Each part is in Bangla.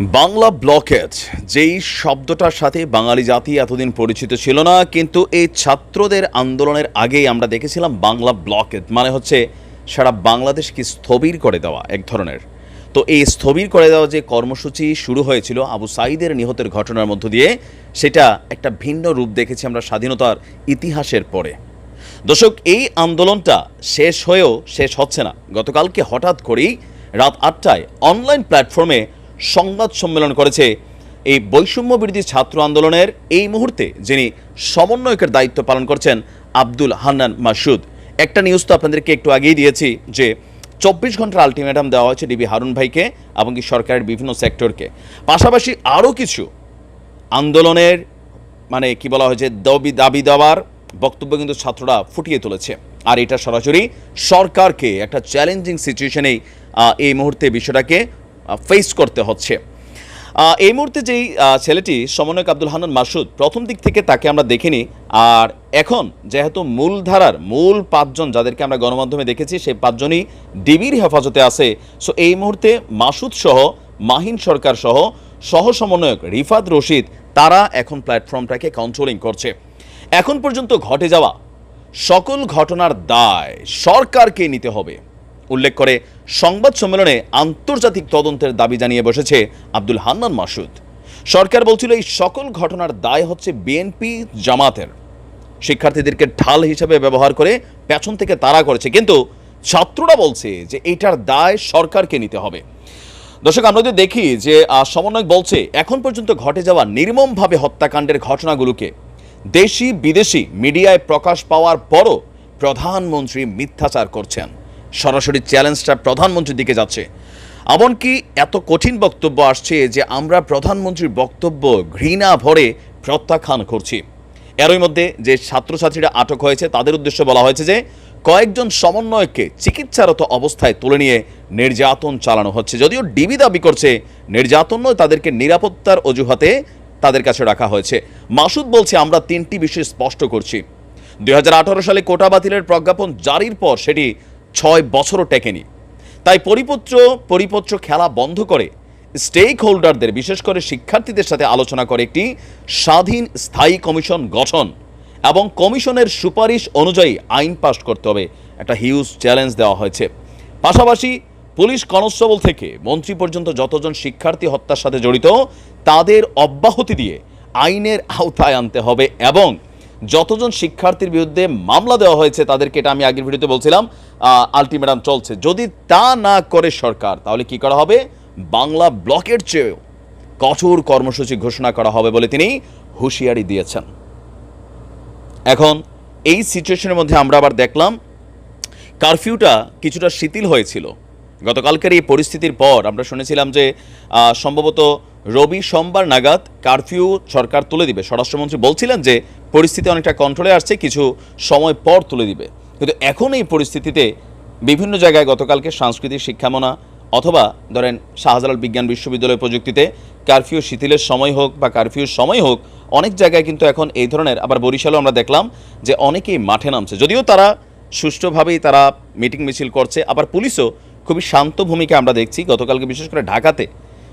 বাংলা ব্লকেজ, যেই শব্দটার সাথে বাঙালি জাতি এতদিন পরিচিত ছিল না, কিন্তু এই ছাত্রদের আন্দোলনের আগেই আমরা দেখেছিলাম বাংলা ব্লকেজ মানে হচ্ছে সারা বাংলাদেশকে স্থবির করে দেওয়া এক ধরনের। তো এই স্থবির করে দেওয়া যে কর্মসূচি শুরু হয়েছিল আবু সাইদের নিহতের ঘটনার মধ্য দিয়ে, সেটা একটা ভিন্ন রূপ দেখেছি আমরা স্বাধীনতার ইতিহাসের পরে। দর্শক, এই আন্দোলনটা শেষ হয়েও শেষ হচ্ছে না। গতকালকে হঠাৎ করেই রাত আটটায় অনলাইন প্ল্যাটফর্মে সংবাদ সম্মেলন করেছে। এই বৈষম্য বিরোধী ছাত্র আন্দোলনের এই মুহূর্তে যিনি সমন্বয়কের দায়িত্ব পালন করছেন আব্দুল হান্নান মাসুদ। একটা নিউজ তো আপনাদেরকে একটু আগেই দিয়েছি যে, চব্বিশ ঘণ্টার আলটিমেটাম দেওয়া হয়েছে ডিবি হারুন ভাইকে এবং কি সরকারের বিভিন্ন সেক্টরকে। পাশাপাশি আরও কিছু আন্দোলনের মানে কি বলা হয়েছে দাবি দাবি দেওয়ার বক্তব্য কিন্তু ছাত্ররা ফুটিয়ে তুলেছে। আর এটা সরাসরি সরকারকে একটা চ্যালেঞ্জিং সিচুয়েশনেই এই মুহূর্তে বিষয়টাকে ফেস করতে হচ্ছে। এই মুহূর্তে যেই ছেলেটি সমন্বয়ক আব্দুল হান্নান মাসুদ প্রথম দিক থেকে তাকে আমরা দেখিনি। আর এখন যেহেতু মূলধারার মূল পাঁচজন যাদেরকে আমরা গণমাধ্যমে দেখেছি, সেই পাঁচজনই ডিবির হেফাজতে আছে। সো এই মুহূর্তে মাসুদ সহ, মাহিন সরকার সহ সহ সমন্বয়ক রিফাত রশিদ, তারা এখন প্ল্যাটফর্মটাকে কন্ট্রোলিং করছে। এখন পর্যন্ত ঘটে যাওয়া সকল ঘটনার দায় সরকারকে নিতে হবে। উল্লেখ করে সংবাদ সম্মেলনে আন্তর্জাতিক তদন্তের দাবি জানিয়ে বসেছে আব্দুল হান্নান মাসুদ। সরকার বলছিল এই সকল ঘটনার দায় হচ্ছে বিএনপি জামাতের। শিক্ষার্থীদেরকে ঢাল হিসেবে ব্যবহার করে পেছন থেকে তাড়া করেছে। কিন্তু ছাত্ররা বলছে যে এটার দায় সরকারকে নিতে হবে। দর্শক আমরা যদি দেখি যে আহ, সমন্বয়ক বলছে এখন পর্যন্ত ঘটে যাওয়া নির্মমভাবে হত্যাকাণ্ডের ঘটনাগুলোকে দেশি বিদেশি মিডিয়ায় প্রকাশ পাওয়ার পরও প্রধানমন্ত্রী মিথ্যাচার করছেন। সরাসরি চ্যালেঞ্জটা প্রধানমন্ত্রীর দিকে যাচ্ছে। এমনকি এত কঠিন বক্তব্য আসছে যে আমরা প্রধানমন্ত্রীর বক্তব্য ঘৃণা ভরে প্রত্যাখ্যান করছি। এরই মধ্যে যে ছাত্রছাত্রীরা আটক হয়েছে, তাদের উদ্দেশ্যে বলা হয়েছে যে কয়েকজন সমন্বয়ককে চিকিৎসারত অবস্থায় তুলে নিয়ে নির্যাতন চালানো হচ্ছে। যদিও ডিবি দাবি করছে নির্যাতন নয়, তাদেরকে নিরাপত্তার অজুহাতে তাদের কাছে রাখা হয়েছে। মাসুদ বলছে, আমরা তিনটি বিষয় স্পষ্ট করছি। দুই হাজার আঠারো সালে কোটা বাতিলের প্রজ্ঞাপন জারির পর সেটি ছয় বছরও টেকেনি। তাই পরিপত্র পরিপত্র খেলা বন্ধ করে স্টেক হোল্ডারদের বিশেষ করে শিক্ষার্থীদের সাথে আলোচনা করে একটি স্বাধীন স্থায়ী কমিশন গঠন এবং কমিশনের সুপারিশ অনুযায়ী আইন পাশ করতে হবে। একটা হিউজ চ্যালেঞ্জ দেওয়া হয়েছে। পাশাপাশি পুলিশ কনস্টেবল থেকে মন্ত্রী পর্যন্ত যতজন শিক্ষার্থী হত্যার সাথে জড়িত, তাদের অব্যাহতি দিয়ে আইনের আওতায় আনতে হবে এবং যতজন শিক্ষার্থীর বিরুদ্ধে মামলা দেওয়া হয়েছে তাদেরকে এটা আমি আগের ভিডিওতে বলছিলাম আলটিমেটাম চলছে। যদি তা না করে সরকার, তাহলে কি করা হবে? বাংলা ব্লকের চেয়েও কঠোর কর্মসূচি ঘোষণা করা হবে বলে তিনি হুঁশিয়ারি দিয়েছেন। এখন এই সিচুয়েশনের মধ্যে আমরা আবার দেখলাম, কারফিউটা কিছুটা শিথিল হয়েছিল। গতকালকের এই পরিস্থিতির পর আমরা শুনেছিলাম যে সম্ভবত রবি সোমবার নাগাদ কারফিউ সরকার তুলে দিবে। স্বরাষ্ট্রমন্ত্রী বলছিলেন যে পরিস্থিতি অনেকটা কন্ট্রোলে আসছে, কিছু সময় পর তুলে দিবে। কিন্তু এখন এই পরিস্থিতিতে বিভিন্ন জায়গায় গতকালকে সাংস্কৃতিক শিক্ষামনা অথবা ধরেন শাহজালাল বিজ্ঞান বিশ্ববিদ্যালয় প্রযুক্তিতে কারফিউ শিথিলের সময় হোক বা কারফিউর সময় হোক, অনেক জায়গায় কিন্তু এখন এই ধরনের, আবার বরিশালেও আমরা দেখলাম যে অনেকেই মাঠে নামছে। যদিও তারা সুষ্ঠুভাবেই তারা মিটিং মিছিল করছে, আবার পুলিশও খুবই শান্ত ভূমিকা আমরা দেখছি। গতকালকে বিশেষ করে ঢাকাতে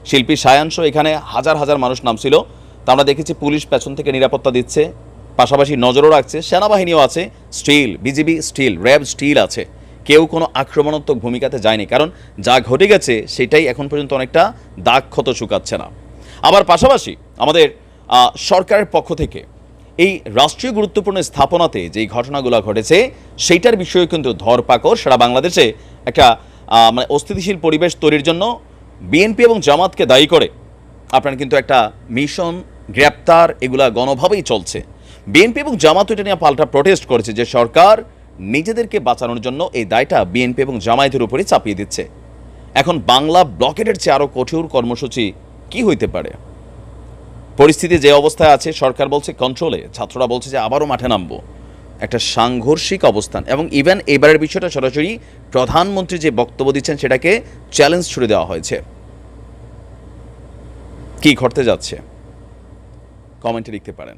শিল্পী সায়াংশ এখানে হাজার হাজার মানুষ নামছিল। তা আমরা দেখেছি পুলিশ পেছন থেকে নিরাপত্তা দিচ্ছে। পাশাপাশি নজরও রাখছে, সেনাবাহিনীও আছে, still, BGB still, RAB still আছে। কেউ কোনো আক্রমণাত্মক ভূমিকাতে যায়নি, কারণ যা ঘটে গেছে সেটাই এখন পর্যন্ত অনেকটা দাগ ক্ষত শুকাচ্ছে না। আবার পাশাপাশি আমাদের সরকারের পক্ষ থেকে এই রাষ্ট্রীয় গুরুত্বপূর্ণ স্থাপনাতে যেই ঘটনাগুলো ঘটেছে, সেইটার বিষয়ে কিন্তু ধরপাকড় সারা বাংলাদেশে একটা মানে অস্থিতিশীল পরিবেশ তৈরির জন্য বিএনপি এবং জামাতকে দায়ী করে। আপনার কিন্তু একটা মিশন, গ্রেপ্তার, এগুলা গণভাবেই চলছে। বিএনপি এবং জামাত এটা নিয়ে পাল্টা প্রটেস্ট করেছে যে সরকার নিজেদেরকে বাঁচানোর জন্য এই দায়টা বিএনপি এবং জামায়াতের উপরে চাপিয়ে দিচ্ছে। এখন বাংলা ব্লকেটের চেয়ে আরও কঠোর কর্মসূচি কি হইতে পারে? পরিস্থিতি যে অবস্থায় আছে, সরকার বলছে কন্ট্রোলে ছাত্ররা বলছে যে আবারও মাঠে নামবো। একটা সাংঘর্ষিক অবস্থান এবং ইভেন এবারের বিষয়টা সরাসরি প্রধানমন্ত্রী যে বক্তব্য দিচ্ছেন সেটাকে চ্যালেঞ্জ ছুড়ে দেওয়া হয়েছে। কি ঘটতে যাচ্ছে? কমেন্টে লিখতে পারেন।